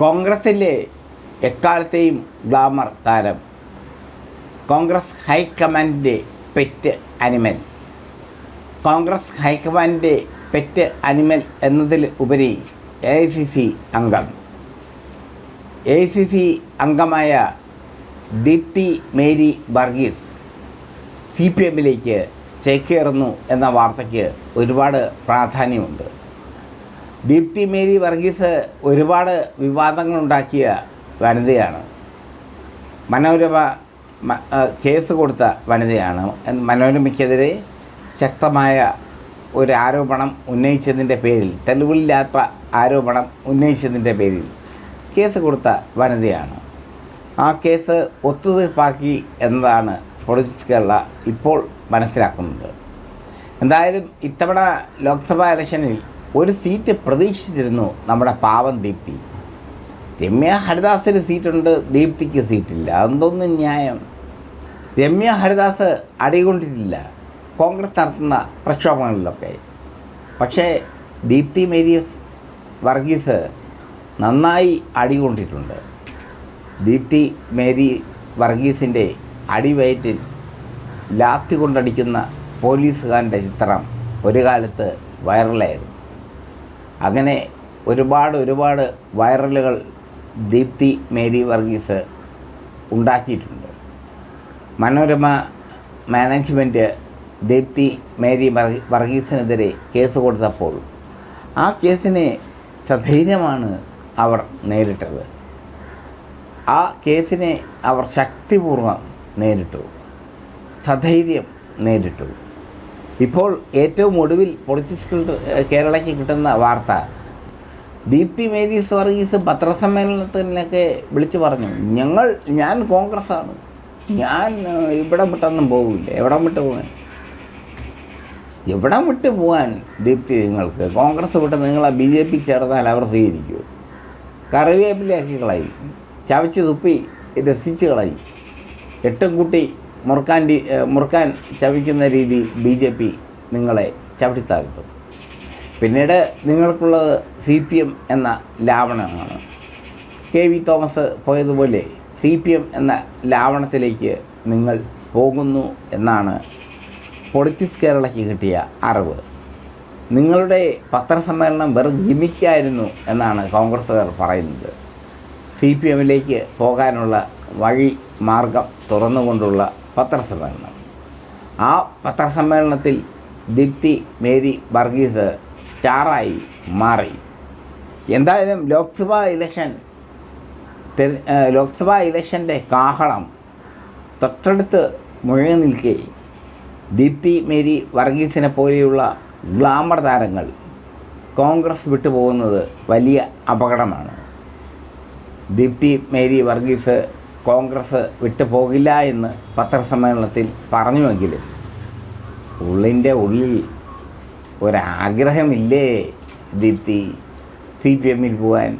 കോൺഗ്രസിലെ എക്കാലത്തെയും ഗ്ലാമർ താരം. കോൺഗ്രസ് ഹൈക്കമാൻഡിന്റെ പെറ്റ് അനിമൽ. കോൺഗ്രസ് ഹൈക്കമാൻഡിന്റെ പെറ്റ് അനിമൽ എന്നതിൽ ഉപരി എ ഐ സി സി അംഗം. എ ഐ സി സി അംഗമായ ദീപ്തി മേരി വർഗീസ് സി പി എമ്മിലേക്ക് ചേക്കേറുന്നു എന്ന വാർത്തയ്ക്ക് ഒരുപാട് പ്രാധാന്യമുണ്ട്. ദീപ്തി മേരി വർഗീസ് ഒരുപാട് വിവാദങ്ങളുണ്ടാക്കിയ വനിതയാണ്. മനോരമ കേസ് കൊടുത്ത വനിതയാണ്. മനോരമയ്ക്കെതിരെ ശക്തമായ ഒരു ആരോപണം ഉന്നയിച്ചതിന്റെ പേരിൽ തെളിവില്ലാത്ത ആരോപണം ഉന്നയിച്ചതിന്റെ പേരിൽ കേസ് കൊടുത്ത വനിതയാണ്. ആ കേസ് ഒത്തുതീർപ്പാക്കി എന്നതാണ് പൊളിറ്റിക്സ് കേരള ഇപ്പോൾ മനസ്സിലാക്കുന്നത്. എന്തായാലും ഇത്തവണ ലോക്സഭാ ഇലക്ഷനിൽ ഒരു സീറ്റ് പ്രതീക്ഷിച്ചിരുന്നു നമ്മുടെ പാവം ദീപ്തി. രമ്യ ഹരിദാസിന് സീറ്റുണ്ട് ദീപ്തിക്ക് സീറ്റില്ല. അതൊന്നും ന്യായം? രമ്യ ഹരിദാസ് അടികൊണ്ടിട്ടില്ല. കോൺഗ്രസ് നടത്തുന്ന പ്രക്ഷോഭങ്ങളിലൊക്കെ. പക്ഷേ ദീപ്തി മേരി വർഗീസ് നന്നായി അടികൊണ്ടിട്ടുണ്ട്. ദീപ്തി മേരി വർഗീസിന്റെ അടിവയറ്റിൽ ലാത്തി കൊണ്ടടിക്കുന്ന പോലീസുകാരന്റെ ചിത്രം ഒരു കാലത്ത് വൈറലായിരുന്നു. അങ്ങനെ ഒരുപാട് ഒരുപാട് വൈറലുകൾ ദീപ്തി മേരി വർഗീസ് ഉണ്ടാക്കിയിട്ടുണ്ട്. മനോരമ മാനേജ്മെന്റ് ദീപ്തി മേരി വർഗീ- വർഗീസിനെതിരെ കേസ് കൊടുത്തപ്പോൾ ആ കേസിനെ സധൈര്യമാണ് അവർ നേരിട്ടത്. ആ കേസിനെ അവർ ശക്തിപൂർവം നേരിട്ടു സധൈര്യം നേരിട്ടു. ഇപ്പോൾ ഏറ്റവും ഒടുവിൽ പൊളിറ്റിക്സ് കേരളയ്ക്ക് കിട്ടുന്ന വാർത്ത. ദീപ്തി മേരീസ് വർഗീസ് പത്രസമ്മേളനത്തിനൊക്കെ വിളിച്ചു പറഞ്ഞു ഞങ്ങൾ ഞാൻ കോൺഗ്രസ്സാണ്. ഞാൻ ഇവിടെ വിട്ടൊന്നും പോകില്ല എവിടം വിട്ട് പോകാൻ എവിടം വിട്ട് പോകാൻ ദീപ്തി നിങ്ങൾക്ക്? കോൺഗ്രസ് വിട്ട് നിങ്ങളെ ബി ജെ പി ചേർന്നാൽ അവർ സ്വീകരിക്കൂ കറിവേപ്പിലയാക്കി കളയും. ചവച്ച് തുപ്പി രസിച്ച് കളയും. എട്ടും കൂട്ടി മുറുക്കാൻ മുറുക്കാൻ ചവിക്കുന്ന രീതി ബി ജെ പി നിങ്ങളെ ചവിട്ടിത്താഴ്ത്തും പിന്നീട് നിങ്ങൾക്കുള്ളത് സി പി എം എന്ന ലാവണമാണ്. കെ വി തോമസ് പോയതുപോലെ സി പി എം എന്ന ലാവണത്തിലേക്ക് നിങ്ങൾ പോകുന്നു എന്നാണ് പൊളിറ്റിക്സ് കേരളയ്ക്ക് കിട്ടിയ അറിവ്. നിങ്ങളുടെ പത്രസമ്മേളനം വെറും ഗിമിക്കായിരുന്നു എന്നാണ് കോൺഗ്രസ്സുകാർ പറയുന്നത്. സി പി എമ്മിലേക്ക് പോകാനുള്ള വഴി മാർഗം തുറന്നുകൊണ്ടുള്ള പത്രസമ്മേളനം. ആ പത്രസമ്മേളനത്തിൽ ദീപ്തി മേരി വർഗീസ് സ്റ്റാറായി മാറി. എന്തായാലും ലോക്സഭാ ഇലക്ഷൻ ലോക്സഭാ ഇലക്ഷന്റെ കാഹളം തൊട്ടടുത്ത് മുഴങ്ങി നിൽക്കെ. ദീപ്തി മേരി വർഗീസിനെ പോലെയുള്ള ഗ്ലാമർ താരങ്ങൾ കോൺഗ്രസ് വിട്ടുപോകുന്നത് വലിയ അപകടമാണ്. ദീപ്തി മേരി വർഗീസ് കോൺഗ്രസ് വിട്ടുപോകില്ല എന്ന് പത്രസമ്മേളനത്തിൽ പറഞ്ഞുവെങ്കിലും ഉള്ളിന്റെ ഉള്ളിൽ ഒരാഗ്രഹമില്ലേ ദീപ്തി? സി പി എമ്മിൽ പോകാൻ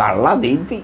കള്ള ദീപ്തി